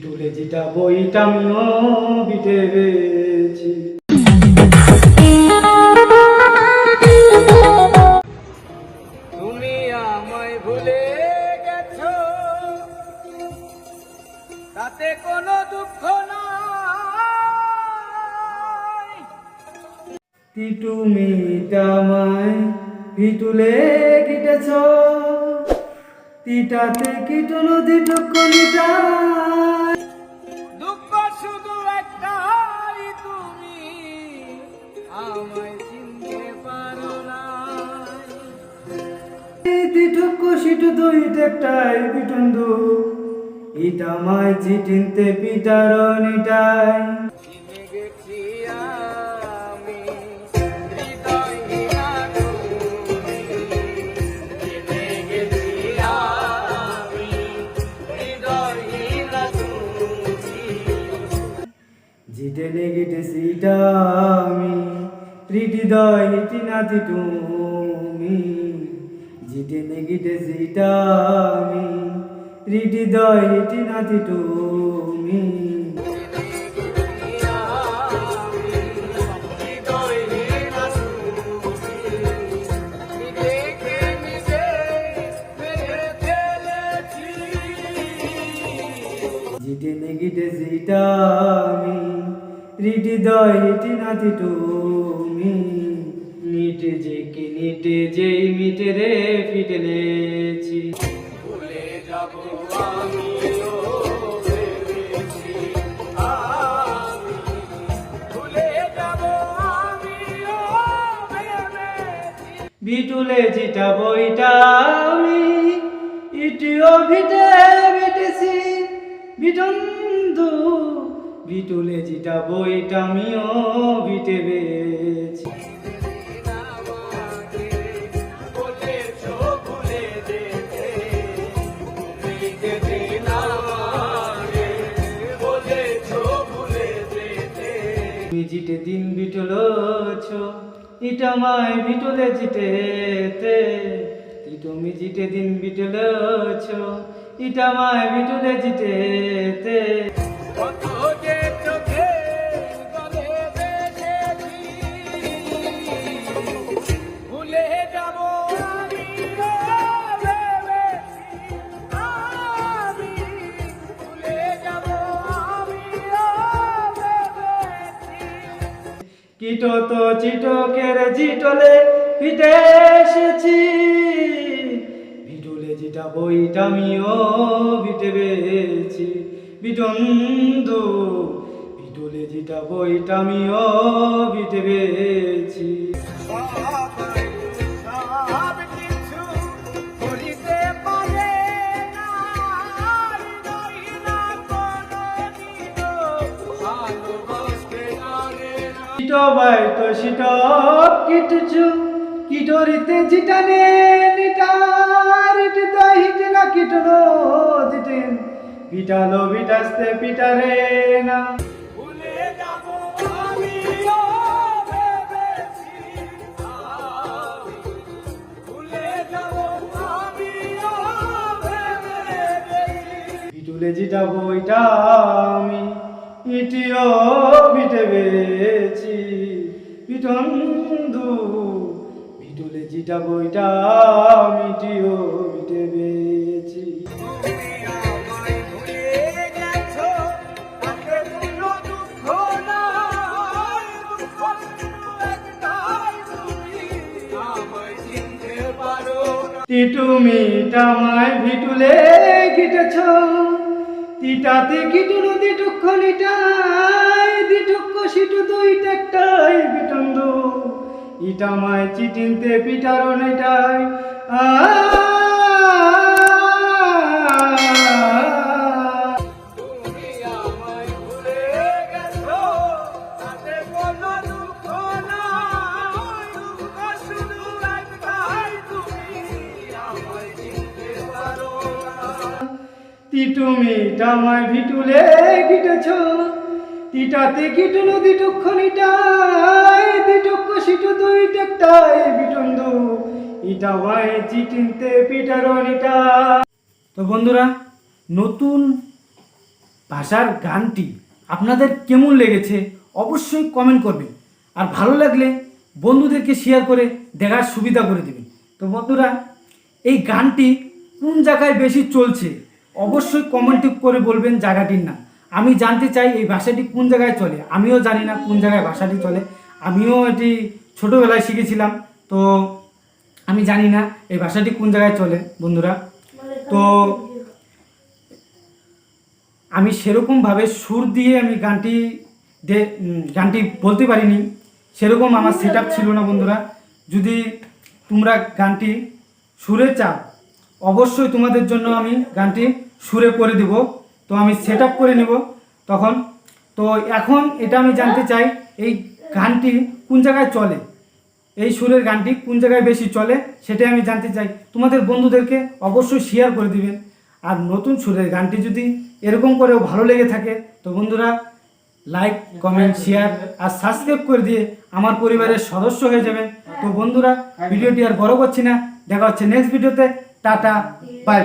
বিটুলে যেটা বইটা আমিও বিটে পেয়েছি তুমি আমায় ভুলে গেছো। তাতে কোনো দুঃখ নাই। তুমি আমায় ভিতুলে কেটেছ তিটাতে কীট নদী সিটু দুই একটাই বিটন্দু ইটা মাই চিটিনতে পিটার নিটাই চিনে গেছি আমি হৃদয়হীনা তুমি। চিনে গেছি আমি হৃদয়হীনা তুমি। জিতে লেগেছে সিটা আমি হৃদয় হিটি নাতি তুমি জিতে নেগিটে সিটা আমি। হৃদয় হিটি নাতি তুমি। জিতে নেগিটে জিটা আমি। হৃদয় হিটি নাতি তুমি। মিটে যে কি নিটে যেই মিটে রে ফিটলেছি ভুলে যাব আমি বিটুলে জিটা বইটা আমি ইটিও ভিটে বেটেছি বিটন্দু বিটুলে জিটা বইটা আমিও বিটে তুমি জিটে দিন বিটলছ ইটা মায় বিটলে জিটেতে তি তুমি জিটে দিন বিটলছ ইটা মায় বিটলে জিটেতে কীট তো চিটকের জিটলে ফিটে এসেছি। ভিটুলে যেটা বইটা আমিও বিটে পেয়েছি বিটন্দু ভিটুলে যেটা বইটা আমিও বিটে পেয়েছি কিটো বাই তো সিটক কিটুচু কিটোরিতে জিটানে নিটার ইটিতো হিটিনা কিটনো জিটিন পিটালো বিটাস্তে পিটারে না। ভুলে জিটা বইটা আমি। ইটিও বিটে বেছি পিটন্দু পিটুলে জিটা বইটা মিটিও বিটে বেছি তুমি টামায় ভিটুলে গিটেছ তিটাতে কিটু নদী টুক্ষ নিটাই দিটুক্ষ সিটু দুই টেকটাই বিটন্দ ইটামায় চিটিনতে পিটার নেটাই, আ তি তুমি টামায় ভিটুলে গিটেছ তিটাতে কিটু নদী টুক্ষ নিটাই দিটুক্ষ সিটু দুই টেকটাই, বিটন্দু ইটা ওয়াই চিটিনতে পিটার নিটা। তো বন্ধুরা, নতুন ভাষার গানটি আপনাদের কেমন লেগেছে অবশ্যই কমেন্ট করবেন। আর ভালো লাগলে বন্ধুদেরকে শেয়ার করে দেখার সুবিধা করে দেবেন। তো বন্ধুরা, এই গানটি কোন জায়গায় বেশি চলছে? অবশ্যই কমেন্ট করে বলবেন জায়গাটির নাম। আমি জানতে চাই এই ভাষাটি কোন জায়গায় চলে? আমিও জানি না কোন জায়গায় ভাষাটি চলে। আমিও এটি ছোটোবেলায় শিখেছিলাম, তো আমি জানি না এই ভাষাটি কোন জায়গায় চলে, বন্ধুরা। তো আমি সেরকমভাবে সুর দিয়ে আমি গানটি গানটি বলতে পারিনি। সেরকম আমার সেট ছিল না, বন্ধুরা। যদি তোমরা গানটি সুরে চাও, অবশ্যই তোমাদের জন্য আমি গানটি সুরে করে দেব। তো আমি সেট করে নেব তখন। তো এখন এটা আমি জানতে চাই এই গানটি কোন জায়গায় চলে? এই সুরের গানটি কোন জায়গায় বেশি চলে? সেটাই আমি জানতে চাই। তোমাদের বন্ধুদেরকে অবশ্যই শেয়ার করে দিবেন। আর নতুন সুরের গানটি যদি এরকম করেও ভালো লেগে থাকে তো বন্ধুরা লাইক কমেন্ট শেয়ার আর সাবস্ক্রাইব করে দিয়ে আমার পরিবারের সদস্য হয়ে যাবেন। তো বন্ধুরা ভিডিওটি আর বড় করছি না। দেখা হচ্ছে নেক্সট ভিডিওতে টাটা বাই